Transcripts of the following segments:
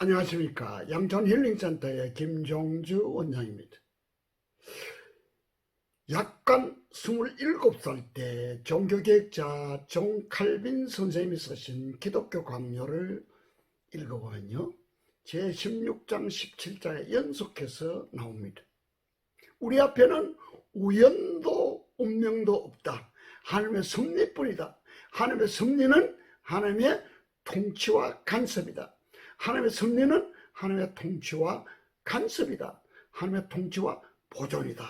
안녕하십니까. 양천 힐링센터의 김종주 원장입니다. 약간 27살 때 종교개혁자 종칼빈 선생님이 쓰신 기독교 강요를 읽어보면요. 제16장 17장에 연속해서 나옵니다. 우리 앞에는 우연도 운명도 없다. 하나님의 섭리뿐이다. 하나님의 섭리는 하나님의 통치와 간섭이다. 하나님의 섭리는 하나님의 통치와 간섭이다. 하나님의 통치와 보존이다.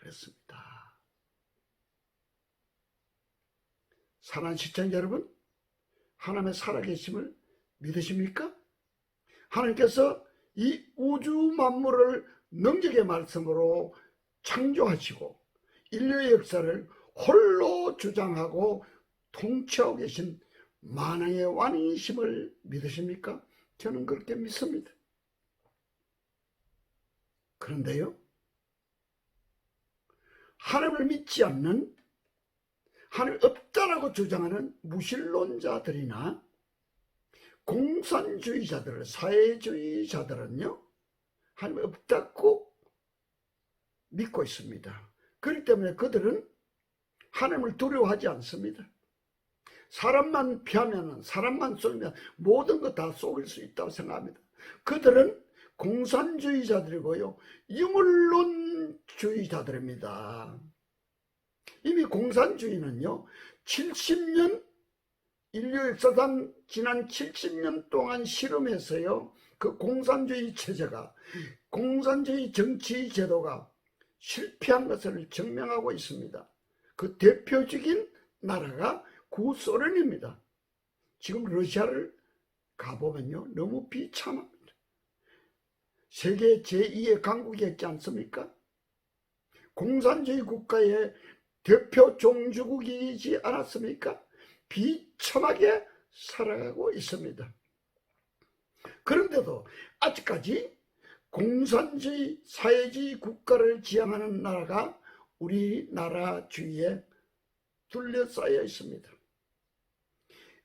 그랬습니다. 사랑하는 시청자 여러분, 하나님의 살아계심을 믿으십니까? 하나님께서 이 우주 만물을 능력의 말씀으로 창조하시고 인류의 역사를 홀로 주장하고 통치하고 계신 만왕의 왕이심을 믿으십니까? 저는 그렇게 믿습니다. 그런데요, 하나님을 믿지 않는 하나님 없다라고 주장하는 무신론자들이나 공산주의자들, 사회주의자들은요, 하나님 없다고 믿고 있습니다. 그렇기 때문에 그들은 하나님을 두려워하지 않습니다. 사람만 피하면, 사람만 쏘면 모든 것다 속일 수 있다고 생각합니다. 그들은 공산주의자들이고요, 유물론주의자들입니다. 이미 공산주의는요, 70년 인류 역사상 지난 70년 동안 실험해서요, 그 공산주의 체제가, 공산주의 정치 제도가 실패한 것을 증명하고 있습니다. 그 대표적인 나라가 구소련입니다. 지금 러시아를 가보면요, 너무 비참합니다. 세계 제2의 강국이었지 않습니까? 공산주의 국가의 대표 종주국이지 않았습니까? 비참하게 살아가고 있습니다. 그런데도 아직까지 공산주의 사회주의 국가를 지향하는 나라가 우리나라 주위에 둘러싸여 있습니다.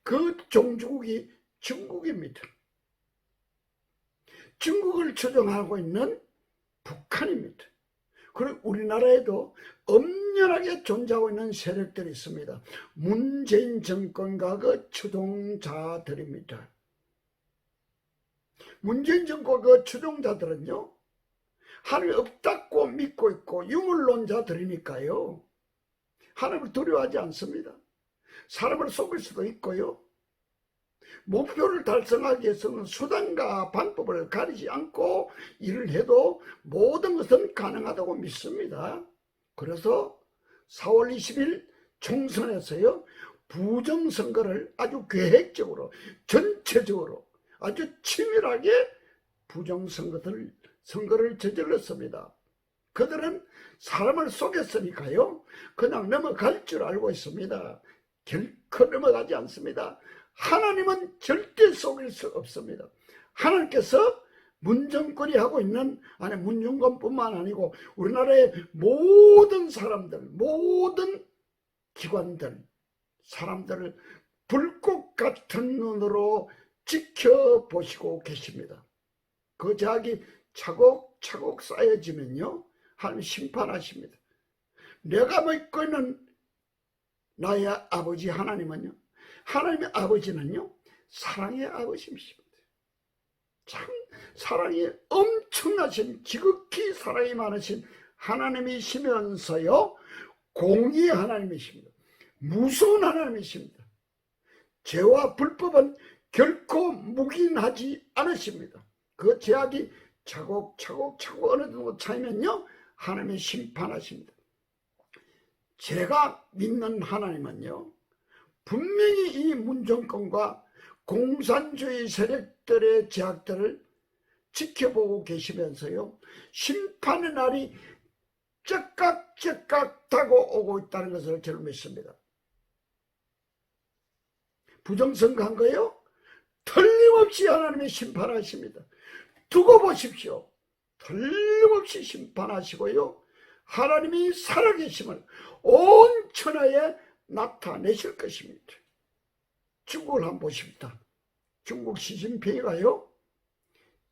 그 종주국이 중국입니다. 중국을 추종하고 있는 북한입니다. 그리고 우리나라에도 엄연하게 존재하고 있는 세력들이 있습니다. 문재인 정권과 그 추종자들입니다. 문재인 정권 그 추종자들은요, 하나님 없다고 믿고 있고 유물론자들이니까요, 하나님을 두려워하지 않습니다. 사람을 속일 수도 있고요. 목표를 달성하기 위해서는 수단과 방법을 가리지 않고 일을 해도 모든 것은 가능하다고 믿습니다. 그래서 4월 20일 총선에서요, 부정선거를 아주 계획적으로, 전체적으로, 아주 치밀하게 부정선거를, 선거를 저질렀습니다. 그들은 사람을 속였으니까요, 그냥 넘어갈 줄 알고 있습니다. 결코 넘어가지 않습니다. 하나님은 절대 속일 수 없습니다. 하나님께서 문정권이 하고 있는 아니 문정권뿐만 아니고 우리나라의 모든 사람들, 모든 기관들, 사람들을 불꽃 같은 눈으로 지켜보시고 계십니다. 그 자기 차곡차곡 쌓여지면요, 하나님 심판하십니다. 내가 믿고 있는 나의 아버지 하나님은요, 하나님의 아버지는요, 사랑의 아버지이십니다. 참, 사랑이 엄청나신, 지극히 사랑이 많으신 하나님이시면서요, 공의 하나님이십니다. 무서운 하나님이십니다. 죄와 불법은 결코 묵인하지 않으십니다. 그 죄악이 차곡차곡 차곡 어느 정도 차이면요, 하나님이 심판하십니다. 제가 믿는 하나님은요, 분명히 이 문정권과 공산주의 세력들의 제약들을 지켜보고 계시면서요. 심판의 날이 쩍깍쩍깍 다가오고 있다는 것을 저는 믿습니다. 부정선거한 거요? 틀림없이 하나님이 심판하십니다. 두고 보십시오. 틀림없이 심판하시고요. 하나님이 살아계심을 온 천하에 나타내실 것입니다. 중국을 한번 보십니다. 중국 시진핑이가요.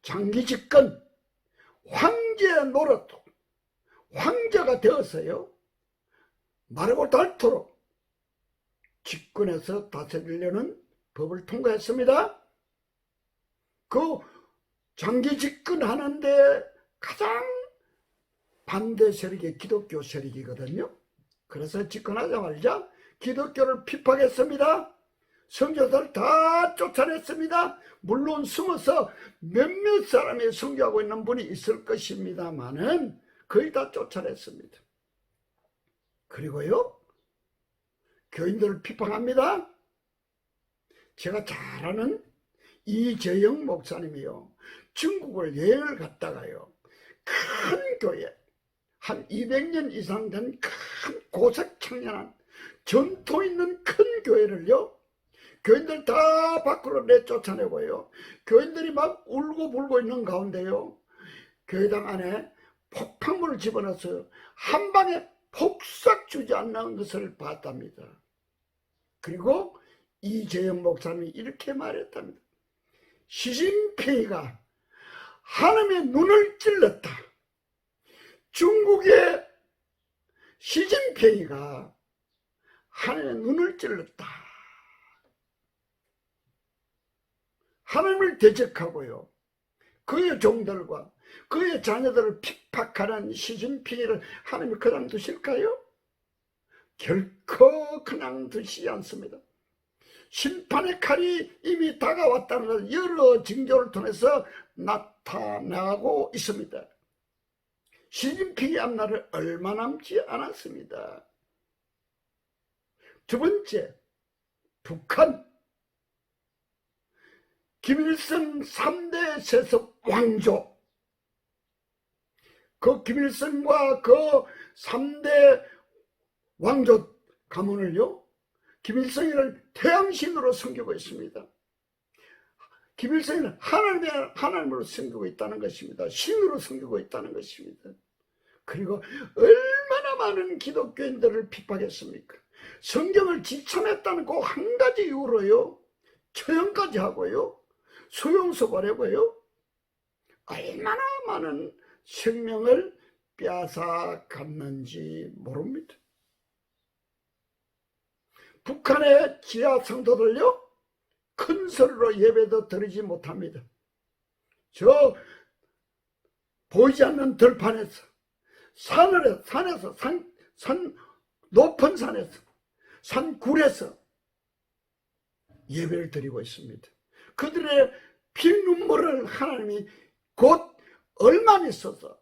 장기 집권 황제 노릇 황제가 되었어요. 마르고 닳도록 집권해서 다스리려는 법을 통과했습니다. 그 장기 집권하는데 가장 반대 세력이 기독교 세력이거든요. 그래서 집권하자마자 기독교를 핍박했습니다. 성교사를 다 쫓아냈습니다. 물론 숨어서 몇몇 사람이 성교하고 있는 분이 있을 것입니다만은 거의 다 쫓아냈습니다. 그리고요, 교인들을 핍박합니다. 제가 잘 아는 이재영 목사님이요. 중국을 여행을 갔다가요. 큰 교회, 한 200년 이상 된 큰 고색 청년한 전통 있는 큰 교회를요. 교인들 다 밖으로 내쫓아내고요. 교인들이 막 울고 불고 있는 가운데요. 교회당 안에 폭탄물을 집어넣어서 한 방에 폭삭 주지 않는 것을 봤답니다. 그리고 이재영 목사님이 이렇게 말했답니다. 시진핑이가 하나님의 눈을 찔렀다. 중국의 시진핑이가 하나님의 눈을 찔렀다. 하나님을 대적하고요. 그의 종들과 그의 자녀들을 핍박하는 시진핑이를 하나님이 그냥 두실까요? 결코 그냥 두시지 않습니다. 심판의 칼이 이미 다가왔다는 걸 여러 징조를 통해서 나타나고 있습니다. 시진핑의 앞날을 얼마 남지 않았습니다. 두 번째, 북한. 김일성 3대 세습 왕조. 그 김일성과 그 3대 왕조 가문을요, 김일성이를 태양신으로 섬기고 있습니다. 김일성이는 하나님의 하나님으로 섬기고 있다는 것입니다. 신으로 섬기고 있다는 것입니다. 그리고 얼마나 많은 기독교인들을 핍박했습니까? 성경을 지참했다는 그 한 가지 이유로요. 처형까지 하고요. 수용소 보내고요. 얼마나 많은 생명을 빼앗아갔는지 모릅니다. 북한의 지하 성도들요. 큰 소리로 예배도 드리지 못합니다. 저 보이지 않는 들판에서 산을 산에서 산, 산 높은 산에서 산굴에서 예배를 드리고 있습니다. 그들의 피눈물을 하나님이 곧 얼마 있어서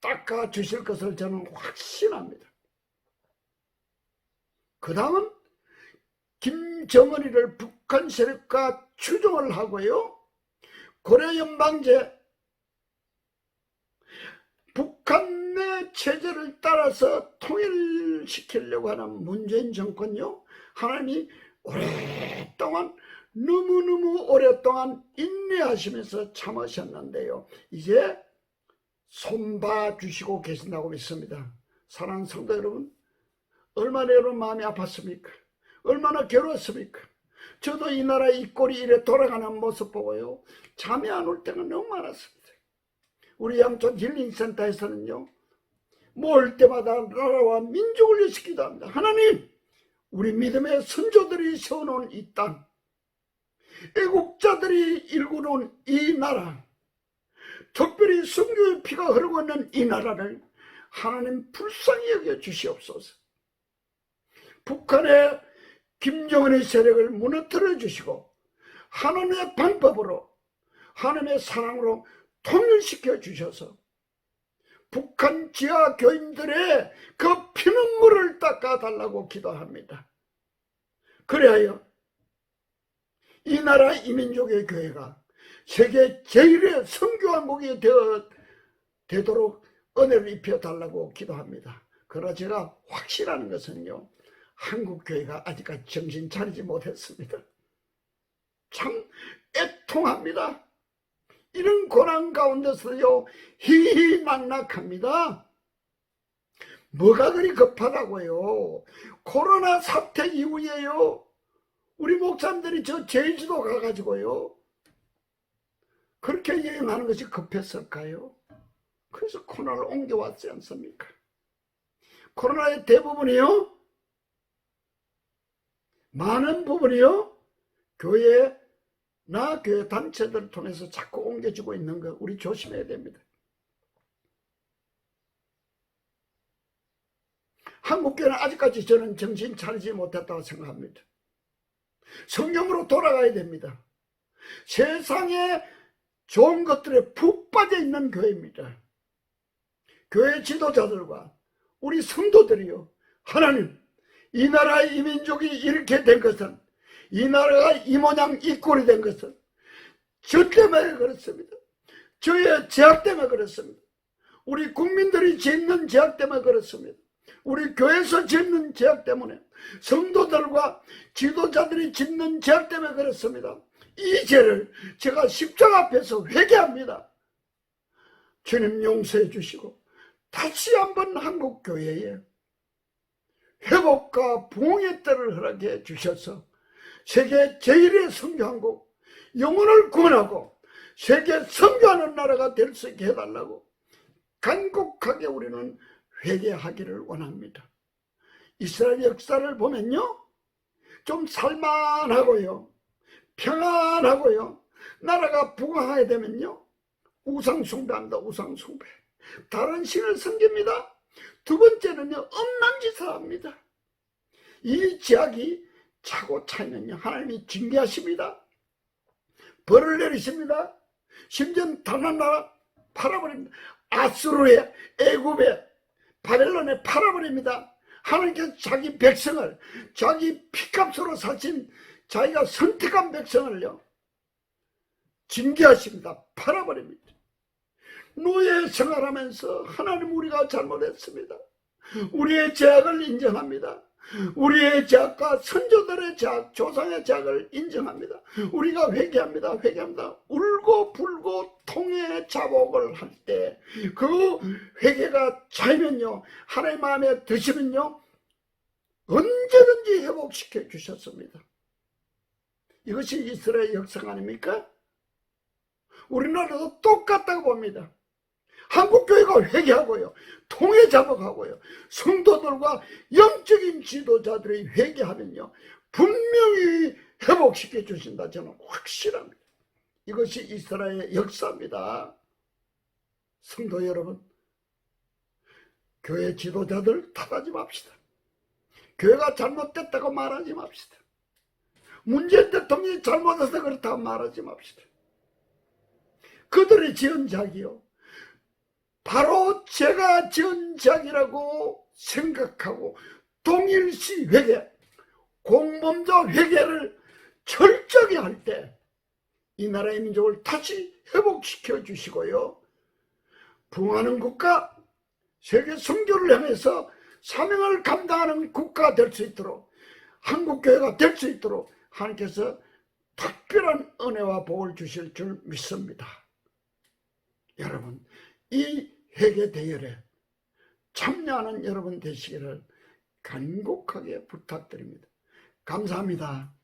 닦아 주실 것을 저는 확신합니다. 그 다음은 김정은이를 북한 세력과 추종을 하고요. 고려 연방제 북한의 체제를 따라서 통일시키려고 하는 문재인 정권요. 하나님이 오랫동안 너무너무 오랫동안 인내하시면서 참으셨는데요. 이제 손봐 주시고 계신다고 믿습니다. 사랑하는 성도 여러분, 얼마나 여러분 마음이 아팠습니까? 얼마나 괴로웠습니까? 저도 이 나라 이 꼴이 이래 돌아가는 모습 보고요. 잠이 안 올 때가 너무 많았습니다. 우리 양촌 힐링센터에서는요. 모을 때마다 나라와 민족을 위해서 기도 합니다. 하나님, 우리 믿음의 선조들이 세워놓은 이 땅, 애국자들이 일구는 이 나라, 특별히 성교의 피가 흐르고 있는 이 나라를 하나님 불쌍히 여겨 주시옵소서. 북한의 김정은의 세력을 무너뜨려 주시고 하나님의 방법으로 하나님의 사랑으로 통일시켜 주셔서 북한 지하 교인들의 그 피눈물을 닦아달라고 기도합니다. 그래야 이 나라 이민족의 교회가 세계 제일의 되어 되도록 은혜를 입혀 달라고 기도합니다. 그러나 제가 확실한 것은요. 한국 교회가 아직까지 정신 차리지 못했습니다. 참 애통합니다. 이런 고난 가운데서요 희희낙낙합니다. 뭐가 그리 급하다고요? 코로나 사태 이후에요. 우리 목사님들이 저 제주도 가가지고요. 그렇게 여행하는 것이 급했을까요? 그래서 코로나를 옮겨왔지 않습니까? 코로나의 대부분이요, 많은 부분이요, 교회나 교회 단체들을 통해서 자꾸 옮겨주고 있는 거 우리 조심해야 됩니다. 한국교회는 아직까지 저는 정신 차리지 못했다고 생각합니다. 성경으로 돌아가야 됩니다. 세상에 좋은 것들에 푹 빠져 있는 교회입니다. 교회 지도자들과 우리 성도들이요. 하나님, 이 나라 이 민족이 이렇게 된 것은 이 나라가 이 모양 이 꼴이 된 것은 저 때문에 그렇습니다. 저의 제약 때문에 그렇습니다. 우리 국민들이 짓는 제약 때문에 그렇습니다. 우리 교회에서 짓는 제약 때문에 성도들과 지도자들이 짓는 제약 때문에 그렇습니다. 이 죄를 제가 십자가 앞에서 회개합니다. 주님 용서해 주시고 다시 한번 한국 교회에 회복과 부흥의 때를 허락해 주셔서 세계 제1의 성교한국 영혼을 구원하고 세계 성교하는 나라가 될 수 있게 해달라고 간곡하게 우리는 회개하기를 원합니다. 이스라엘 역사를 보면요. 좀 살만하고요. 평안하고요. 나라가 부강하게 되면요. 우상숭배합니다. 우상숭배. 다른 신을 섬깁니다. 두 번째는요. 엄난 짓을 합니다. 이 제약이 차고 차면요. 하나님이 징계하십니다. 벌을 내리십니다. 심지어 다른 나라 팔아버립니다. 아수르에 애굽에 바벨론에 팔아버립니다. 하나님께서 자기 백성을 자기 피값으로 사신 자기가 선택한 백성을요 징계하십니다. 팔아버립니다. 노예 생활하면서 하나님 우리가 잘못했습니다. 우리의 죄악을 인정합니다. 우리의 죄악과 선조들의 죄악, 조상의 죄악을 인정합니다. 우리가 회개합니다. 회개합니다. 울고 불고 통해 자복을 할 때 그 회개가 차이면요. 하나님 마음에 드시면요. 언제든지 회복시켜 주셨습니다. 이것이 이스라엘 역사 아닙니까? 우리나라도 똑같다고 봅니다. 한국교회가 회개하고요. 통해 자복하고요. 성도들과 영적인 지도자들이 회개하면요. 분명히 회복시켜 주신다. 저는 확실합니다. 이것이 이스라엘의 역사입니다. 성도 여러분, 교회 지도자들 탓하지 맙시다. 교회가 잘못됐다고 말하지 맙시다. 문재인 대통령이 잘못해서 그렇다고 말하지 맙시다. 그들이 지은 작이요. 바로 제가 지은 작이라고 생각하고 동일시 회계, 공범자 회계를 철저히 할 때 이 나라의 민족을 다시 회복시켜 주시고요. 부흥하는 국가, 세계 선교를 향해서 사명을 감당하는 국가가 될 수 있도록 한국교회가 될 수 있도록 하나님께서 특별한 은혜와 복을 주실 줄 믿습니다. 여러분, 이 회개 대열에 참여하는 여러분 되시기를 간곡하게 부탁드립니다. 감사합니다.